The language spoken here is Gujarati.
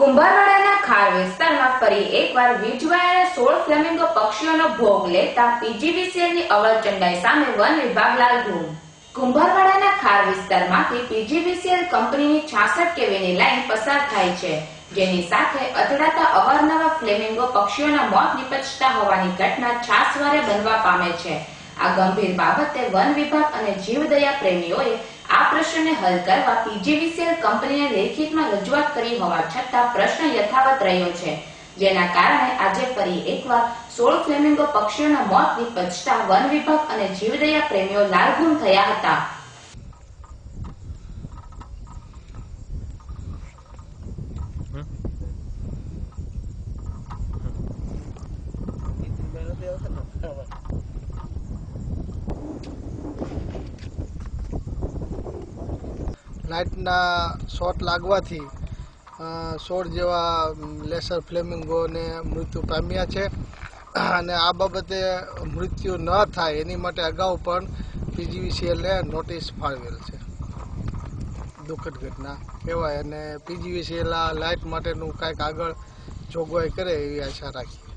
કુંભારવાડાના ખાર વિસ્તારમાં ફરી એકવાર વીજવાયાના સોળ ફ્લેમિંગો પક્ષીઓનો ભોગ લેતા પીજીવીસીએલની અવળચંડાઈ સામે વન વિભાગ લાલઘૂમ. કુંભારવાડાના ખાર વિસ્તારમાંથી પીજીવીસીએલ કંપનીની 66 કેવીની લાઇન પસાર થાય છે, જેની સાથે અથડાતા અવારનવાર ફ્લેમિંગો પક્ષીઓના મોત નિપજતા હોવાની ઘટના છાસવારે બનવા પામે છે. આ ગંભીર બાબતે વન વિભાગ અને જીવદયા પ્રેમીઓએ પ્રશ્નને હલ કરવા પીજીવીસીએલ કંપનીને લેખિતમાં રજૂઆત કરી હોવા છતાં પ્રશ્ન યથાવત રહ્યો છે. જેના કારણે આજે ફરી એકવાર સોળ ફ્લેમિંગો પક્ષીઓના મોત નિપજતા વન વિભાગ અને જીવદયા પ્રેમીઓ લાલઘુમ થયા હતા. લાઇટના શોટ લાગવાથી સોળ જેવા લેસર ફ્લેમિંગોને મૃત્યુ પામ્યા છે. અને આ બાબતે મૃત્યુ ન થાય એની માટે અગાઉ પણ પીજીવીસીએલને નોટિસ ફાળવેલ છે. દુઃખદ ઘટના કહેવાય અને પીજીવીસીએલ આ લાઇટ માટેનું કાંઈક આગળ જોગવાઈ કરે એવી આશા રાખીએ.